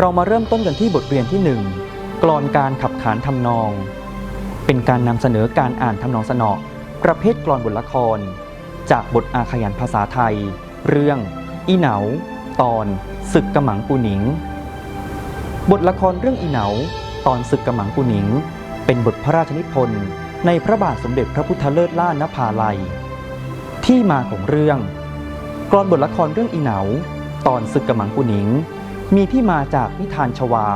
เรามาเริ่มต้นกันที่บทเรียนที่หนึ่งกลอนการขับขานทำนอง เป็นการนำเสนอการอ่านทำนองสนอประเภทกลอนบทละคร จากบทอาขยันภาษาไทย เรื่อง อีเหนา ตอนศึกกระหมังปูหนิง บทละครเรื่องอีเหนา ตอนศึกกระหมังปูหนิง เป็นบทพระราชนิพนธ์ในพระบาทสมเด็จพระพุทธเลิศล่านภาลัย ที่มาของเรื่องกรอนบทละครเรื่องอีเหนา ตอนศึกกระหมังปูหนิง มีที่มาจากนิทานชวา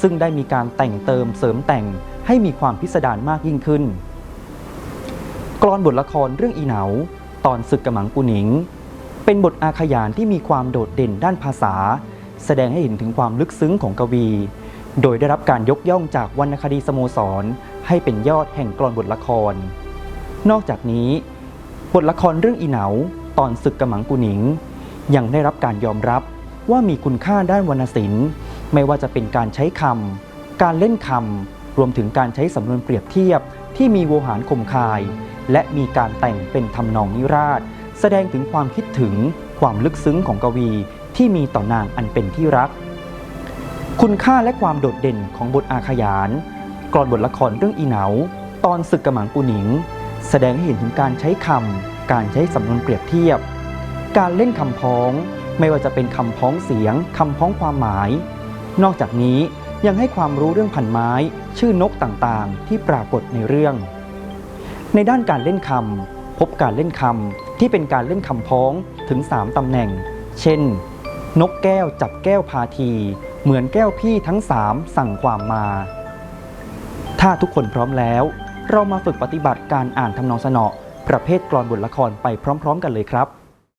ซึ่งได้มีการแต่งเติมเสริมแต่งให้มีความพิสดารมากยิ่งขึ้น กรอนบทละครเรื่องอีเหนา ตอนศึกกระหมังปูหนิง เป็นบทอาขยานที่มีความโดดเด่นด้านภาษา แสดงให้เห็นถึงความลึกซึ้งของกวี โดยได้รับการยกย่องจากวรรณคดีสโมสร ให้เป็นยอดแห่งกรอนบทละคร นอกจากนี้ บทละครเรื่องอีเหนา ตอนศึกกระหมังปูหนิง ยังได้รับการยอมรับ ว่ามีคุณค่าด้านวรรณศิลป์ ไม่ว่าจะเป็นการใช้คำ การเล่นคำ รวมถึงการใช้สำนวนเปรียบเทียบ ที่มีโวหารคมคาย และมีการแต่งเป็นทำนองนิราศ แสดงถึงความคิดถึงความลึกซึ้งของกวีที่มีต่อนางอันเป็นที่รัก คุณค่าและความโดดเด่นของบทอาขยานกรอนบทละครเรื่องอีเหนา ตอนศึกกระหมังปูหนิง แสดงให้เห็นถึงการใช้คำ การใช้สำนวนเปรียบเทียบ การเล่นคำพ้อง ไม่ว่าจะเป็นคำพ้องเสียงคำพ้องความหมาย นอกจากนี้ยังให้ความรู้เรื่องพันไม้ ชื่อนกต่างๆ ที่ปรากฏในเรื่อง ในด้านการเล่นคำพบการเล่นคำที่เป็นการเล่นคำพ้องถึง 3ตำแหน่ง เช่น นกแก้วจับแก้วพาที เหมือนแก้วพี่ทั้งสามสั่งความมา ถ้าทุกคนพร้อมแล้ว เรามาฝึกปฏิบัติการอ่านทำนองสนอประเภทกลอนบทละครไปพร้อม ๆ กันเลยครับ